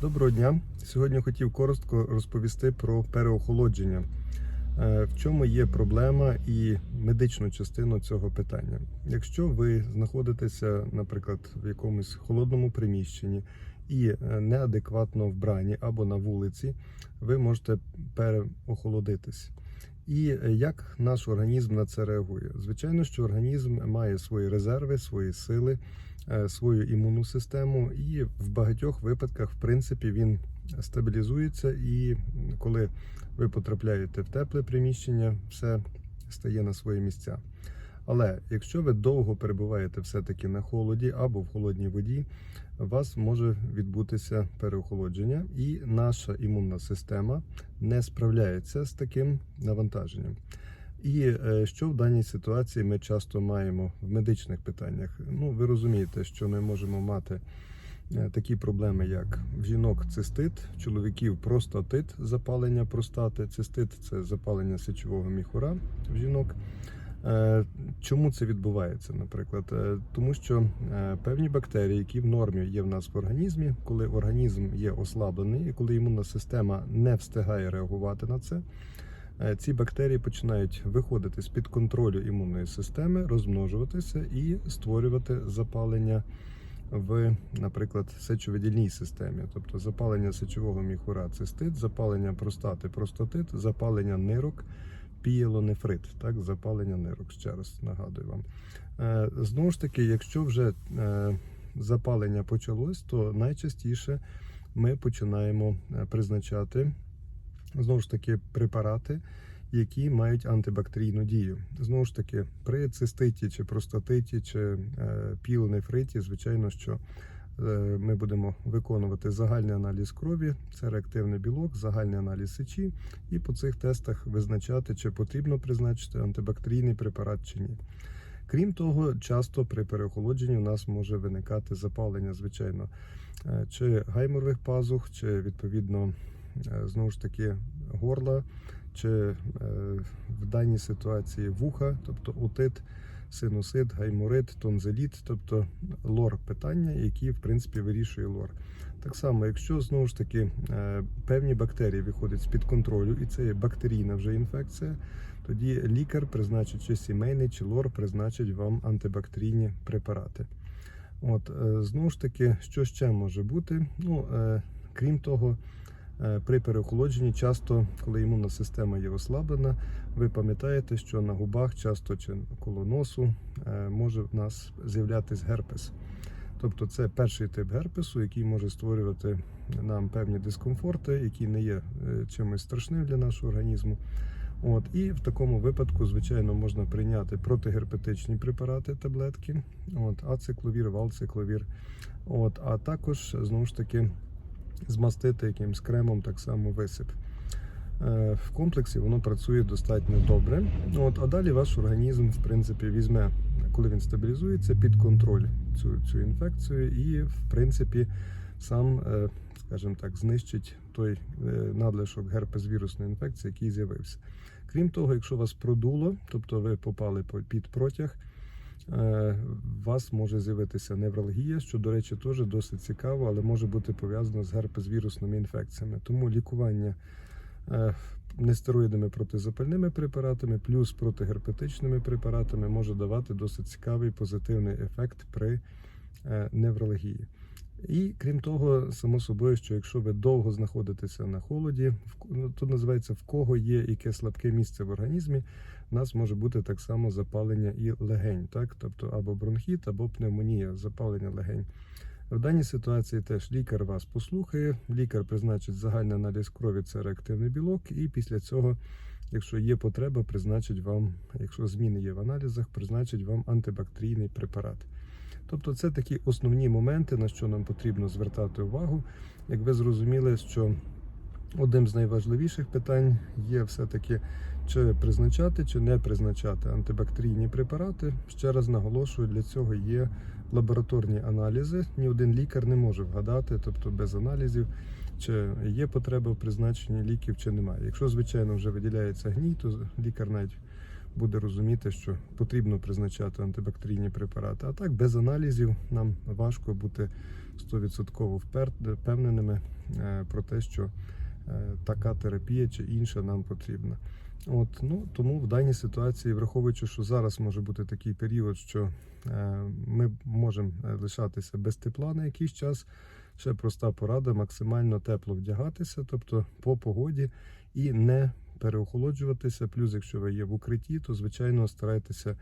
Доброго дня. Сьогодні хотів коротко розповісти про переохолодження. Е, В чому є проблема і медичну частину цього питання. Якщо ви знаходитеся, наприклад, в якомусь холодному приміщенні і е, неадекватно вбрані або на вулиці, ви можете переохолодитись. І е, як наш організм на це реагує? Звичайно, що організм має свої резерви, свої сили, е, свою імунну систему, і в багатьох випадках, в принципі, він стабілізується. І коли ви потрапляєте в тепле приміщення, все стає на свої місця. Але якщо ви довго перебуваєте все-таки на холоді або в холодній воді, у вас може відбутися переохолодження, і наша імунна система не справляється з таким навантаженням. І е, що в даній ситуації ми часто маємо в медичних питаннях? Ну, ви розумієте, що ми можемо мати е, такі проблеми, як в жінок цистит, в чоловіків простатит, запалення простати. Цистит це запалення сечового міхура в жінок. Е, Чому це відбувається, наприклад? Е, Тому що е, певні бактерії, які в нормі є в нас в організмі, коли організм є ослаблений і коли імунна система не встигає реагувати на це, ці бактерії починають виходити з під контролю імунної системи, розмножуватися і створювати запалення в, наприклад, сечовидільній системі, тобто запалення сечового міхура цистит, запалення простати простатит, запалення нирок пієлонефрит, так, запалення нирок, ще раз нагадую вам. Е, Знову ж таки, якщо вже е, запалення почалось, то найчастіше ми починаємо е, призначати знову ж таки препарати, які мають антибактерійну дію. Знову ж таки, при циститі чи простатиті чи піелонефриті, звичайно, що ми будемо виконувати загальний аналіз крові, це реактивний білок, загальний аналіз сечі, і по цих тестах визначати, чи потрібно призначити антибактерійний препарат чи ні. Крім того, часто при переохолодженні у нас може виникати запалення, звичайно, е, чи гайморових пазух, чи відповідно е, знову ж таки горла, чи е, в даній ситуації вуха, тобто отит, синусит, гайморит, тонзиліт, тобто лор питання, які в принципі вирішує лор. Так само, якщо знову ж таки е, певні бактерії виходять з-під контролю, і це є бактерійна вже інфекція, тоді лікар призначить чи сімейний, чи лор призначить вам антибактерійні препарати. От е, знову ж таки, що ще може бути? Ну е, крім того, при переохолодженні часто, коли імунна система є ослаблена, ви пам'ятаєте, що на губах часто чи коло носу е, може в нас з'являтись герпес. Тобто це перший тип герпесу, який може створювати нам певні дискомфорти, які не є е, чимось страшним для нашого організму. От і в такому випадку, звичайно, можна прийняти протигерпетичні препарати, таблетки, от ацикловір, валцикловір. От, а також знову ж таки змастити якимсь кремом так само висип. Е, В комплексі воно працює достатньо добре. От, а далі ваш організм, в принципі, візьме, коли він стабілізується, під контроль цю, цю інфекцію і, в принципі, сам, е, скажімо так, знищить той е, надлишок герпес-вірусної інфекції, який з'явився. Крім того, якщо вас продуло, тобто ви попали під протяг, у вас може з'явитися невралгія, що, до речі, теж досить цікаво, але може бути пов'язано з герпес-вірусними інфекціями. Тому лікування е, нестероїдними протизапальними препаратами плюс протигерпетичними препаратами може давати досить цікавий позитивний ефект при е, невралгії. І крім того, само собою, що якщо ви довго знаходитеся на холоді, ну, тут називається в кого є яке слабке місце в організмі, у нас може бути так само запалення і легень, так? тобто або бронхіт, або пневмонія, запалення легень. В даній ситуації теж лікар вас послухає, лікар призначить загальний аналіз крові, це реактивний білок, і після цього, якщо є потреба, призначить вам, якщо зміни є в аналізах, призначить вам антибактерійний препарат. Тобто це такі основні моменти, на що нам потрібно звертати увагу. Як ви зрозуміли, що одним з найважливіших питань є все-таки чи призначати, чи не призначати антибактерійні препарати. Ще раз наголошую, для цього є лабораторні аналізи. Ні один лікар не може вгадати, тобто без аналізів, чи є потреба в призначенні ліків, чи немає. Якщо, звичайно, вже виділяється гній, то лікар навіть буде розуміти, що потрібно призначати антибактерійні препарати. А так, без аналізів нам важко бути 100% впевненими е, про те, що е, така терапія чи інша нам потрібна. От, ну, тому в даній ситуації, враховуючи, що зараз може бути такий період, що е, ми можемо лишатися без тепла на якийсь час. Ще проста порада: максимально тепло вдягатися, тобто по погоді, і не переохолоджуватися. Плюс, якщо ви є в укритті, то звичайно старайтеся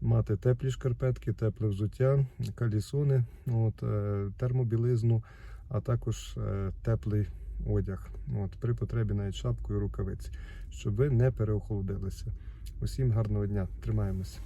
мати теплі шкарпетки, тепле взуття, калісони, от, е, термобілизну, а також е, теплий одяг. От, при потребі навіть шапку і рукавиці, щоб ви не переохолодилися. Усім гарного дня, тримаємося.